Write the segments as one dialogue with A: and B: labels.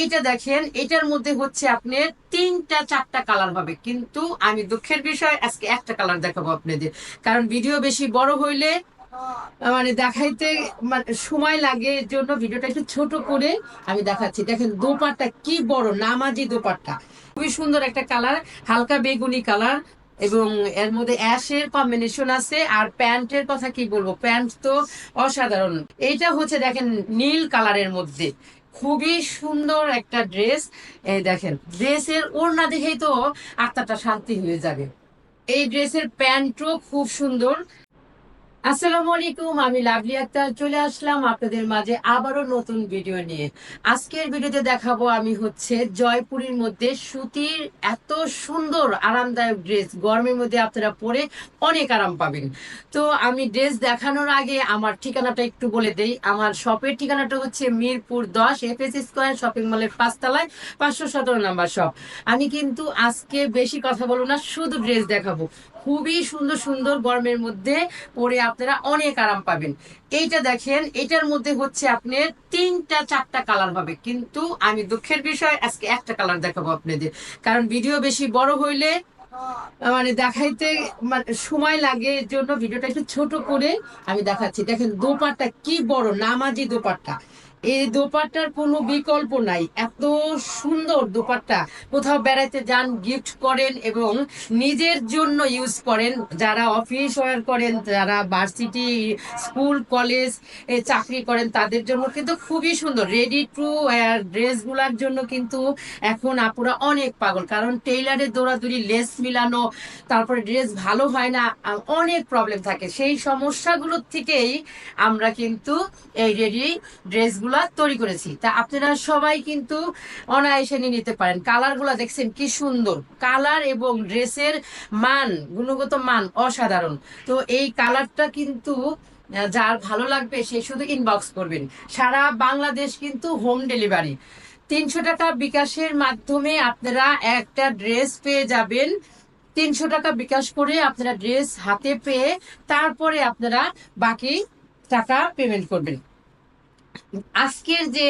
A: এইটা দেখেন এটার মধ্যে হচ্ছে আপনার তিনটা, চারটা কালার হবে কিন্তু আমি দুঃখের বিষয়, আজকে একটা কালার দেখাবো আপনাদের। কারণ ভিডিও বেশি বড় হইলে মানে দেখাইতে মানে সময় লাগে, এর জন্য ভিডিওটা একটু ছোট করে আমি দেখাচ্ছি। দেখেন, দোপাট্টা কি বড়, নামাজি দোপাট্টা। খুবই সুন্দর একটা কালার হালকা বেগুনি কালার এবং এর মধ্যে অ্যাশের কম্বিনেশন আছে, আর প্যান্টের কথা কি বলব? প্যান্ট তো অসাধারণ। এইটা হচ্ছে, দেখেন, নীল কালারের মধ্যে। খুবই সুন্দর একটা ড্রেস এই দেখেন ড্রেসের ওড়না দেখেই তো আত্মাটা শান্তি হয়ে যাবে। এই ড্রেসের প্যান্টও খুব সুন্দর। আসসালামু আলাইকুম, আমি লাভলি আক্তার চলে আসলাম আপনাদের মাঝে আবারও নতুন ভিডিও নিয়ে। আজকের ভিডিওতে দেখাবো আমি হচ্ছে জয়পুরের মধ্যে সুতির এত সুন্দর আরামদায়ক ড্রেস। গরমের মধ্যে আপনারা পরে অনেক আরাম পাবেন। তো আমি ড্রেস দেখানোর আগে আমার ঠিকানাটা একটু বলে দেই। আমার শপের ঠিকানাটা হচ্ছে মিরপুর দশ এফএস স্কোয়ার শপিং মলের পাঁচতলায় পাঁচশো সতেরো নাম্বার শপ। আমি কিন্তু আজকে বেশি কথা বলব না, শুধু ড্রেস দেখাবো। খুবই সুন্দর সুন্দর গরমের মধ্যে পরে আপনারা অনেক আরাম পাবেন। এইটা দেখেন, এটার মধ্যে হচ্ছে আপনার তিনটা, চারটা কালার হবে। কিন্তু আমি দুঃখের বিষয়, আজকে একটা কালার দেখাবো আপনাদের। কারণ ভিডিও বেশি বড় হইলে মানে দেখাইতে মানে সময় লাগে, এর জন্য ভিডিওটা একটু ছোট করে আমি দেখাচ্ছি। দেখেন, দোপাট্টা কি বড়, নামাজি দোপাট্টা। এই দোপাট্টার কোনো বিকল্প নাই। এত সুন্দর দোপাট্টা। কোথাও বেড়াতে যান গিফট করেন এবং নিজের জন্য ইউজ করেন। যারা অফিস ওয়ার করেন, যারা ভার্সিটি স্কুল কলেজ চাকরি করেন, তাদের জন্য কিন্তু খুবই সুন্দর। রেডি টু ওয়্যার ড্রেসগুলোর জন্য কিন্তু এখন আপুরা অনেক পাগল। কারণ টেইলারের দৌড়াদৌড়ি লেস মিলানো, তারপরে ড্রেস ভালো হয় না অনেক প্রবলেম থাকে। সেই সমস্যাগুলোর থেকেই আমরা কিন্তু এই রেডি ড্রেসগুলো তৈরি করেছি। তা আপনারা সবাই কিন্তু অনায়াসে নিয়ে নিতে পারেন। কালারগুলো দেখছেন কি সুন্দর। কালার এবং ড্রেসের মান, গুণগত মান অসাধারণ। তো এই কালারটা কিন্তু যার ভালো লাগবে সে শুধু ইনবক্স করবেন। সারা বাংলাদেশ কিন্তু হোম ডেলিভারি তিনশো টাকা বিকাশের মাধ্যমে আপনারা একটা ড্রেস পেয়ে যাবেন। তিনশো টাকা বিকাশ করে আপনারা ড্রেস হাতে পেয়ে তারপরে আপনারা বাকি টাকা পেমেন্ট করবেন। আজকের যে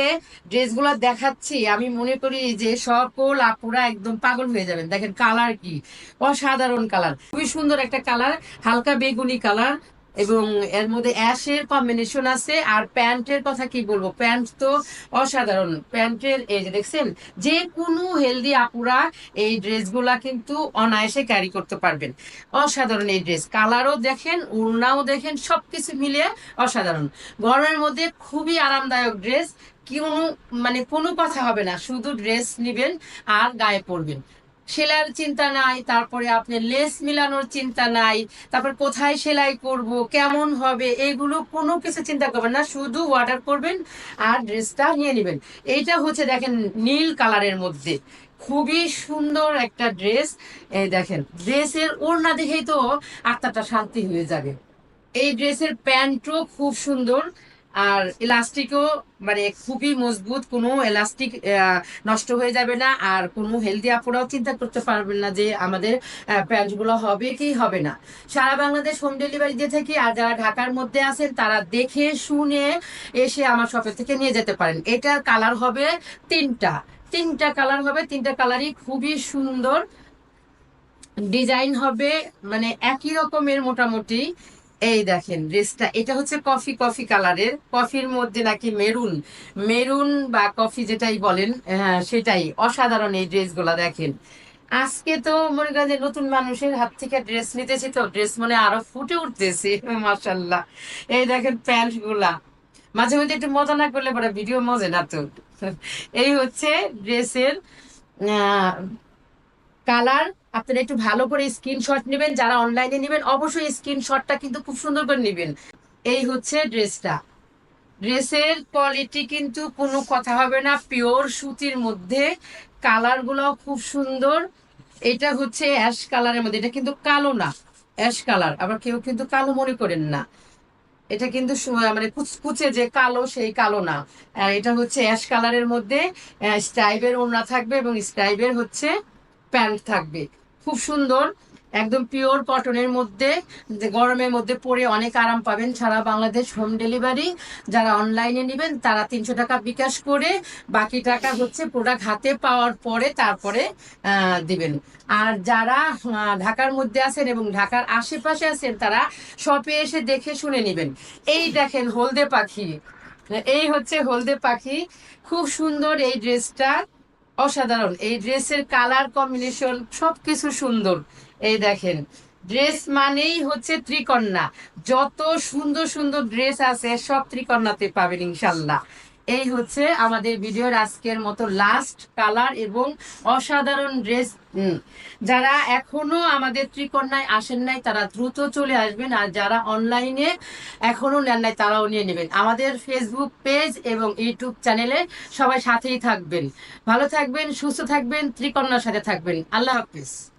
A: ড্রেসগুলো দেখাচ্ছি, আমি মনে করি যে সকল আপুরা একদম পাগল হয়ে যাবেন। দেখেন কালার কি? অসাধারণ কালার। খুবই সুন্দর একটা কালার, হালকা বেগুনি কালার। এবং এর মধ্যে অ্যাশের কম্বিনেশন আছে, আর প্যান্টের কথা কি বলব? প্যান্ট তো অসাধারণ। প্যান্টের এই যে দেখছেন, যে কোনো হেলদি আপুরা এই ড্রেসগুলা কিন্তু অনায়াসে ক্যারি করতে পারবেন। অসাধারণ এই ড্রেস। কালারও দেখেন উড়নাও দেখেন, সবকিছু মিলিয়ে অসাধারণ। গরমের মধ্যে খুবই আরামদায়ক ড্রেস। কোনো মানে কোনো কথা হবে না, শুধু ড্রেস নেবেন আর গায়ে পরবেন। সেলাইয়ের চিন্তা নাই, তারপরে আপনি লেস মিলানোর চিন্তা নাই, তারপর কোথায় সেলাই করব, কেমন হবে, এগুলো কোনো কিছু চিন্তা করবেন না, শুধু অর্ডার করবেন আর ড্রেসটা নিয়ে নেবেন। এইটা হচ্ছে দেখেন নীল কালারের মধ্যে। খুবই সুন্দর একটা ড্রেস। দেখেন, ড্রেসের ওড়না দেখেই তো আত্মাটা শান্তি হয়ে যাবে। এই ড্রেসের প্যান্টও খুব সুন্দর। আর ইলাস্টিকও মানে খুবই মজবুত, কোনো এলাস্টিক নষ্ট হয়ে যাবে না আর কোনো হেলদি আপুরাও চিন্তা করতে পারবেন না যে আমাদের প্যান্টগুলো হবে কি হবে না। সারা বাংলাদেশ হোম ডেলিভারি দিয়ে থাকি আর যারা ঢাকার মধ্যে আছেন তারা দেখে, শুনে এসে আমার শপের থেকে নিয়ে যেতে পারেন। এটার কালার হবে তিনটা। তিনটা কালার হবে, তিনটা কালারই খুবই সুন্দর। ডিজাইন হবে মানে একই রকমের মোটামুটি। এই দেখেন ড্রেসটা এটা হচ্ছে কফি কফি কালারের কফির মধ্যে নাকি মেরুন মেরুন বা কফি যেটাই বলেন হ্যাঁ সেটাই। অসাধারণ এই ড্রেসগুলা দেখেন। আজকে তো মনে করেন যে নতুন মানুষের হাত থেকে ড্রেস নিতেছি তো ড্রেস মনে আরও ফুটে উঠতেছে মাসাল্লাহ এই দেখেন প্যান্টগুলা মাঝে মধ্যে একটু মজা না করলে পরে ভিডিও মজে না তো। এই হচ্ছে ড্রেসের কালার আপনারা একটু ভালো করে স্ক্রিনশট নেবেন, যারা অনলাইনে নেবেন, অবশ্যই স্ক্রিনশটটা কিন্তু খুব সুন্দর করে নেবেন। এই হচ্ছে ড্রেসটা ড্রেসের কোয়ালিটি কিন্তু কোনো কথা হবে না পিওর সুতির মধ্যে। কালারগুলো খুব সুন্দর। এটা হচ্ছে অ্যাশ কালারের মধ্যে। এটা কিন্তু কালো না অ্যাশ কালার আবার কেউ কিন্তু কালো মনে করেন না। এটা কিন্তু মানে কুচকুচে যে কালো, সেই কালো না। এটা হচ্ছে অ্যাশ কালারের মধ্যে। স্টাইবের ওড়না থাকবে এবং স্টাইবের হচ্ছে প্যান্ট থাকবে। খুব সুন্দর, একদম পিওর কটনের মধ্যে গরমের মধ্যে পরে অনেক আরাম পাবেন। সারা বাংলাদেশ হোম ডেলিভারি যারা অনলাইনে নেবেন, তারা তিনশো টাকা বিকাশ করে বাকি টাকা হচ্ছে প্রোডাক্ট হাতে পাওয়ার পরে তারপরে দিবেন। আর যারা ঢাকার মধ্যে আছেন এবং ঢাকার আশেপাশে আছেন, তারা শপে এসে দেখে শুনে নেবেন। এই দেখেন হলদে পাখি। এই হচ্ছে হলদে পাখি। খুব সুন্দর এই ড্রেসটা অসাধারণ। এই ড্রেসের কালার কম্বিনেশন সবকিছু সুন্দর। এই দেখেন, ড্রেস মানেই হচ্ছে ত্রিকন্যা। যত সুন্দর সুন্দর ড্রেস আছে, সব ত্রিকন্যাতে পাবেন ইনশাল্লাহ। এই হচ্ছে আমাদের ভিডিওর আজকের মতো লাস্ট কালার এবং অসাধারণ ড্রেস যারা এখনও আমাদের ত্রিকন্যায় আসেন নাই, তারা দ্রুত চলে আসবেন আর যারা অনলাইনে এখনও নেন নাই, তারাও নিয়ে নেবেন। আমাদের ফেসবুক পেজ এবং ইউটিউব চ্যানেলে সবাই সাথেই থাকবেন। ভালো থাকবেন, সুস্থ থাকবেন ত্রিকন্যার সাথে থাকবেন। আল্লাহ হাফিজ।